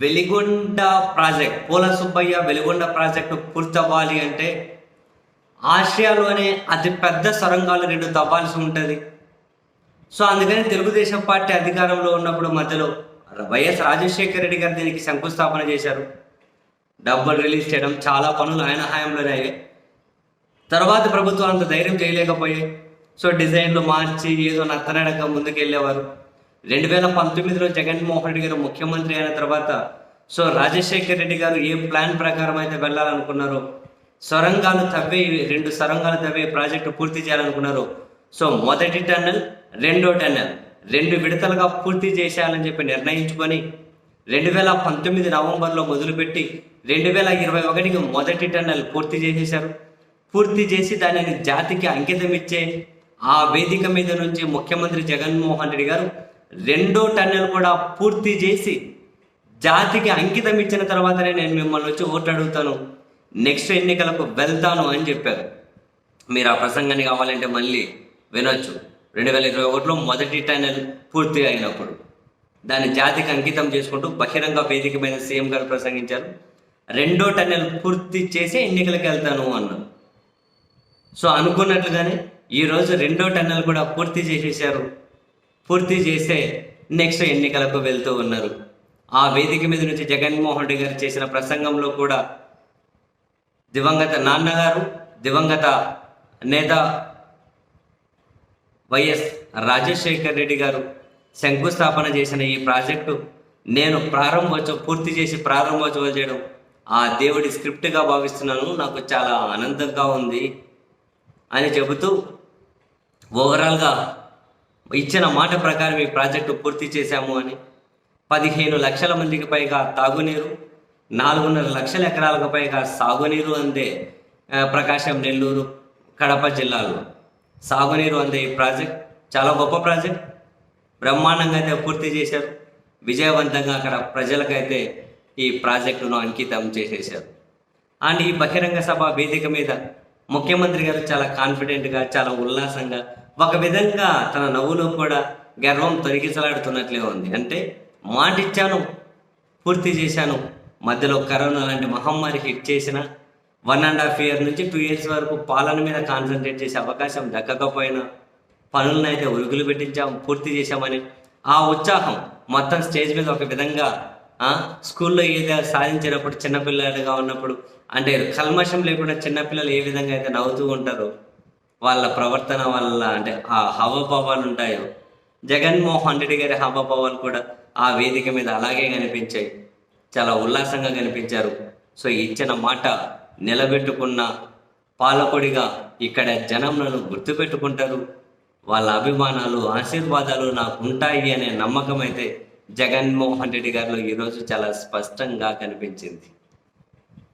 Veligonda project పూల Subbaiah Veligonda project పూర్తవ్వాలి అంటే ఆసియాలోనే అతిపెద్ద సొరంగాలు రెండు తవ్వాల్సి ఉంటుంది. సో అందుకని తెలుగుదేశం పార్టీ అధికారంలో ఉన్నప్పుడు మధ్యలో వైఎస్ రాజశేఖర రెడ్డి గారు దీనికి శంకుస్థాపన చేశారు. డబ్బులు రిలీజ్ చేయడం చాలా పనులు ఆయన హయాంలోనే అయ్యాయి. తర్వాత ప్రభుత్వం అంత ధైర్యం చేయలేకపోయాయి. సో డిజైన్లు మార్చి ఏదో నత్తనడక ముందుకెళ్ళేవారు. రెండు వేల పంతొమ్మిదిలో జగన్మోహన్ రెడ్డి గారు ముఖ్యమంత్రి అయిన తర్వాత సో రాజశేఖర్ రెడ్డి గారు ఏ ప్లాన్ ప్రకారం అయితే వెళ్ళాలనుకున్నారో సొరంగాలు తవ్వే రెండు సొరంగాలు తవ్వే ప్రాజెక్టు పూర్తి చేయాలనుకున్నారు సో మొదటి టన్నెల్ రెండో టన్నెల్ రెండు విడతలుగా పూర్తి చేసేయాలని చెప్పి నిర్ణయించుకొని రెండు వేల పంతొమ్మిది నవంబర్లో మొదలుపెట్టి రెండు వేల ఇరవై ఒకటికి మొదటి టన్నెల్ పూర్తి చేసేశారు. పూర్తి చేసి దానిని జాతికి అంకితం ఇచ్చే ఆ వేదిక మీద నుంచి ముఖ్యమంత్రి జగన్మోహన్ రెడ్డి గారు రెండో టన్నెల్ కూడా పూర్తి చేసి జాతికి అంకితం ఇచ్చిన తర్వాతనే నేను మిమ్మల్ని వచ్చి ఓట్లు అడుగుతాను. నెక్స్ట్ ఎన్నికలకు వెళ్తాను అని చెప్పారు. మీరు ఆ ప్రసంగాన్ని కావాలంటే మళ్ళీ వినొచ్చు. రెండు వేల ఇరవై ఒకటిలో మొదటి టన్నెల్ పూర్తి అయినప్పుడు దాన్ని జాతికి అంకితం చేసుకుంటూ బహిరంగ వేదిక మీద సీఎం గారు ప్రసంగించారు. రెండో టన్నెల్ పూర్తి చేసి ఎన్నికలకు వెళ్తాను అన్నారు. సో అనుకున్నట్లుగానే ఈరోజు రెండో టన్నెల్ కూడా పూర్తి చేసేసారు పూర్తి చేసే నెక్స్ట్ ఎన్నికలకు వెళ్తూ ఉన్నారు. ఆ వేదిక మీద నుంచి జగన్మోహన్ రెడ్డి గారు చేసిన ప్రసంగంలో కూడా దివంగత నాన్నగారు దివంగత నేత వైఎస్ రాజశేఖర్ రెడ్డి గారు శంకుస్థాపన చేసిన ఈ ప్రాజెక్టు నేను ప్రారంభోత్సవం పూర్తి చేసి ప్రారంభోత్సవం చేయడం ఆ దేవుడి స్క్రిప్ట్గా భావిస్తున్నాను. నాకు చాలా ఆనందంగా ఉంది అని చెబుతూ ఓవరాల్గా ఇచ్చిన మాట ప్రకారం ఈ ప్రాజెక్టు పూర్తి చేశాము అని. పదిహేను లక్షల మందికి పైగా తాగునీరు నాలుగున్నర లక్షల ఎకరాలకు పైగా సాగునీరు అందే ప్రకాశం నెల్లూరు కడప జిల్లాలో సాగునీరు అందే ఈ ప్రాజెక్ట్. చాలా గొప్ప ప్రాజెక్ట్. బ్రహ్మాండంగా అయితే పూర్తి చేశారు. విజయవంతంగా అక్కడ ప్రజలకైతే ఈ ప్రాజెక్టును అంకితం చేసేశారు. అండ్ ఈ బహిరంగ సభ వేదిక మీద ముఖ్యమంత్రి గారు చాలా కాన్ఫిడెంట్గా చాలా ఉల్లాసంగా ఒక విధంగా తన నవ్వులో కూడా గర్వం తొలగించలాడుతున్నట్లే ఉంది. అంటే మాటిచ్చాను పూర్తి చేశాను. మధ్యలో కరోనా లాంటి మహమ్మారి హిట్ చేసిన వన్ అండ్ హాఫ్ ఇయర్ నుంచి టూ ఇయర్స్ వరకు పాలన మీద కాన్సన్ట్రేట్ చేసే అవకాశం దక్కకపోయినా పనులను అయితే ఉరుగులు పెట్టించాం పూర్తి చేశామని ఆ ఉత్సాహం మొత్తం స్టేజ్ మీద ఒక విధంగా స్కూల్లో ఏదో సాధించినప్పుడు చిన్నపిల్లలుగా ఉన్నప్పుడు అంటే కల్మషం లేకుండా చిన్నపిల్లలు ఏ విధంగా అయితే నవ్వుతూ ఉంటారో వాళ్ళ ప్రవర్తన వల్ల అంటే ఆ హావభావాలు ఉంటాయో. జగన్మోహన్ రెడ్డి గారి హావభావాలు కూడా ఆ వేదిక మీద అలాగే కనిపించాయి. చాలా ఉల్లాసంగా కనిపించారు. సో ఇచ్చిన మాట నిలబెట్టుకున్న పాలకుడిగా ఇక్కడ జనం నన్ను గుర్తుపెట్టుకుంటారు. వాళ్ళ అభిమానాలు ఆశీర్వాదాలు నాకు ఉంటాయి అనే నమ్మకం అయితే జగన్మోహన్ రెడ్డి గారిలో ఈరోజు చాలా స్పష్టంగా కనిపించింది.